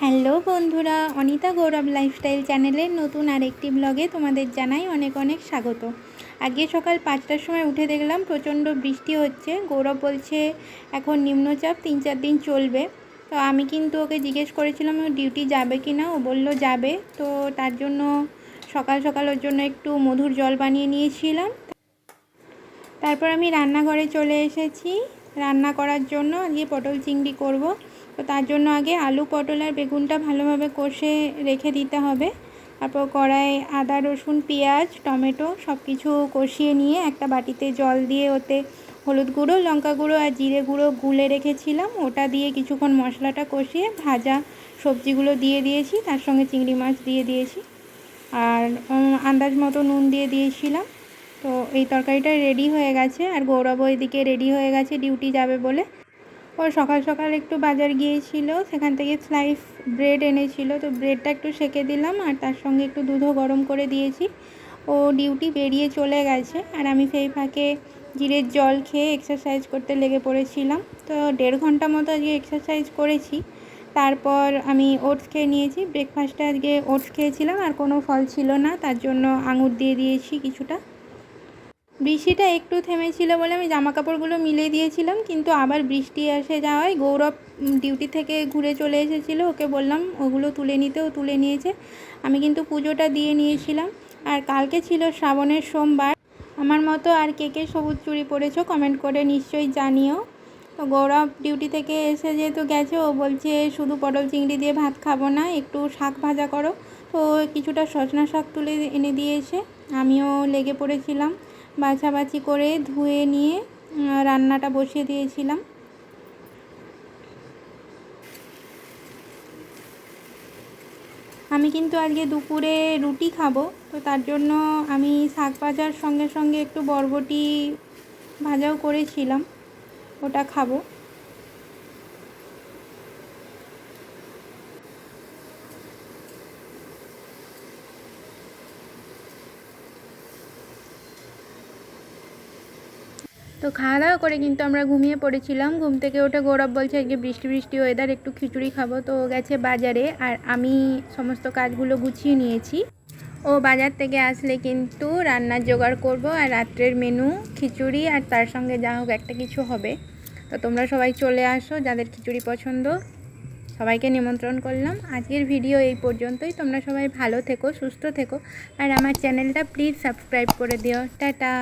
Hello বন্ধুরা, অনিতা গৌরব lifestyle চ্যানেলের নতুন আরেকটি ব্লগে তোমাদের জানাই অনেক অনেক স্বাগত। আগে সকাল পাঁচটার সময় উঠে দেখলাম প্রচণ্ড বৃষ্টি হচ্ছে। গৌরব বলছে, এখন নিম্নচাপ তিন চার দিন চলবে। তো আমি কিন্তু ওকে জিজ্ঞেস করেছিলাম, ও ডিউটি যাবে কি না? ও বলল, যাবে। তো তার জন্য সকাল সকাল ওর জন্য একটু মধুর জল বানিয়ে নিয়েছিলাম। তারপর আমি রান্নাঘরে চলে এসেছি। রান্না করার জন্য আজকে পটল চিংড়ি করব। তো তার জন্য আগে আলু, পটল আর বেগুনটা ভালোভাবে কষে রেখে দিতে হবে। তারপর কড়াই, আদা, রসুন, পেঁয়াজ, টমেটো সব কিছু কষিয়ে নিয়ে একটা বাটিতে জল দিয়ে ওতে হলুদ গুঁড়ো, লঙ্কা গুঁড়ো আর জিরে গুঁড়ো গুলে রেখেছিলাম। ওটা দিয়ে কিছুক্ষণ মশলাটা কষিয়ে ভাজা সবজিগুলো দিয়ে দিয়েছি। তার সঙ্গে চিংড়ি মাছ দিয়ে দিয়েছি। আর আন্দাজ মতো নুন দিয়ে দিয়েছিলাম। তো এই তরকারিটা রেডি হয়ে গেছে। আর গৌরব এদিকে রেডি হয়ে গেছে। ডিউটি যাবে বলে। ও সকাল সকাল একটু বাজার গিয়েছিল, সেখান থেকে স্লাইস ব্রেড এনেছিল, তো ব্রেডটা একটু সেকে দিলাম আর তার সঙ্গে একটু দুধও গরম করে দিয়েছি। ও ডিউটি বেরিয়ে চলে গেছে আর আমি সেই ফাঁকে জিরের জল খেয়ে এক্সারসাইজ করতে লেগে পড়েছিলাম। তো দেড় ঘণ্টা মতো আজকে এক্সারসাইজ করেছি। তারপর আমি ওটস খেয়ে নিয়েছি। ব্রেকফাস্টে আজকে ওটস খেয়েছিলাম আর কোনো ফল ছিল না, তার জন্য আঙুর দিয়ে দিয়েছি কিছুটা। বৃষ্টিটা একটু থেমেছিল বলে আমি জামা কাপড়গুলো মিলে দিয়েছিলাম, কিন্তু আবার বৃষ্টি এসে যাওয়ায় গৌরব ডিউটি থেকে ঘুরে চলে এসেছিল। ওকে বললাম, ওগুলো তুলে নিতে ও তুলে নিয়েছে। আমি কিন্তু পুজোটা দিয়ে নিয়েছিলাম। আর কালকে ছিল শ্রাবণের সোমবার। আমার মতো আর কে কে সবুজ চুরি পরেছো কমেন্ট করে নিশ্চয়ই জানিও। তো গৌরব ডিউটি থেকে এসে যেহেতু গেছে, ও বলছে, শুধু পটল চিংড়ি দিয়ে ভাত খাব না, একটু শাক ভাজা করো। তো কিছুটা সজনা শাক তুলে এনে দিয়েছে। আমিও লেগে পড়েছিলাম। বাছাবাছি করে ধুয়ে নিয়ে রান্নাটা বসিয়ে দিয়েছিলাম। আমি কিন্তু আজকে দুপুরে রুটি খাব, তো তার জন্য আমি শাক ভাজার সঙ্গে সঙ্গে একটু বরবটি ভাজাও করেছিলাম, ওটা খাব। তো খাওয়া দাওয়া করে কিন্তু আমরা ঘুমিয়ে পড়েছিলাম। ঘুম থেকে উঠে গৌরব বলছে আজকে বৃষ্টি বৃষ্টি ওয়েদার একটু খিচুড়ি খাব। তো গেছে বাজারে আর আমি সমস্ত কাজগুলো গুছিয়ে নিয়েছি। ও বাজার থেকে আসলে কিন্তু রান্নার জোগাড় করব আর রাত্রের মেনু খিচুড়ি আর তার সঙ্গে যা হোক একটা কিছু হবে। তো তোমরা সবাই চলে আসো, যাদের খিচুড়ি পছন্দ। সবাইকে নিমন্ত্রণ করলাম। আজকের ভিডিও এই পর্যন্তই। তোমরা সবাই ভালো থেকো, সুস্থ থেকো। আর আমার চ্যানেলটা প্লিজ সাবস্ক্রাইব করে দিও। টাটা!